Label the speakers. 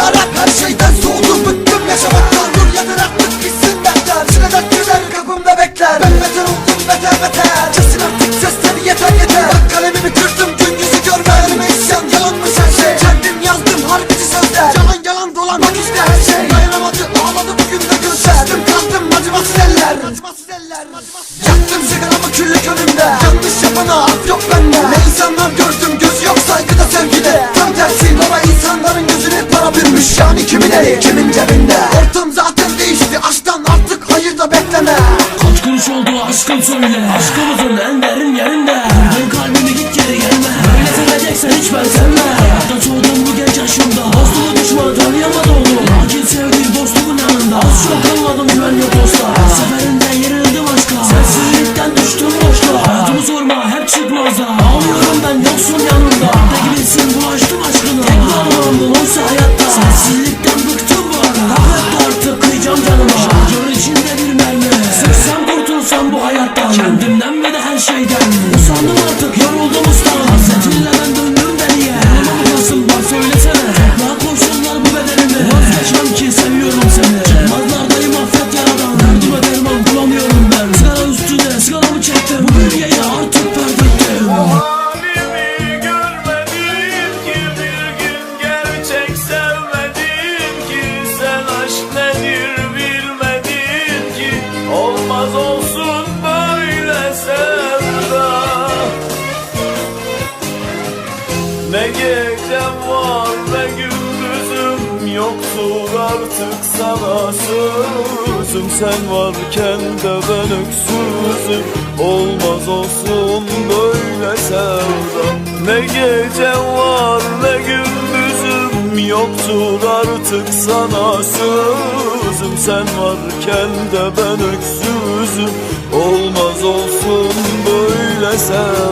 Speaker 1: yaparak Her şeyden soğudum bıktım. Yaşamaktan Dur yeter artık gitsin dertler Sıradan güzel kapımda bekler. Ben beter oldum beter beter. Kesin artık sesleri yeter yeter. Bak kalemimi kırdım gün yüzü görmez Elime isyan yalanmış her şey Kendim yazdım harbici sözler. Yalan yalan dolan bak işte her şey. Dayanamadı ağladı bugün de gözler Sıktım kaldım acımasız eller. Acımasız eller Yaktım sigaramı küllük önümde. Yanlış yapana af yok bende bürmüş Yani kimin eli kimin cebinde? Ortam zaten değişti aşktan artık hayır da bekleme.
Speaker 2: Kaç kuruş oldu aşkım söyle. Aşkımızın en derin yerinde. Kırdın kalbimi git geri gelme. Böyle seveceksen hiç ben sevme Hayatta soğudum bu genç yaşımda. Dostluğu düşmanı tanıyamadı oğlum Lakin sevdiğim dostluğun yanında. Az çok Sıksam kurtulsam bu hayattan Kendimden ve de her şeyden. Usandım artık yoruldum usta
Speaker 3: Olmaz olsun böyle sevda. Ne gecem var ne gündüzüm Yoktur artık sana sözüm. Sen varken de ben öksüzüm. Olmaz olsun böyle sevda. Ne gecem var Yoktur artık sana sözüm. Sen varken de ben öksüzüm. Olmaz olsun böyle sevda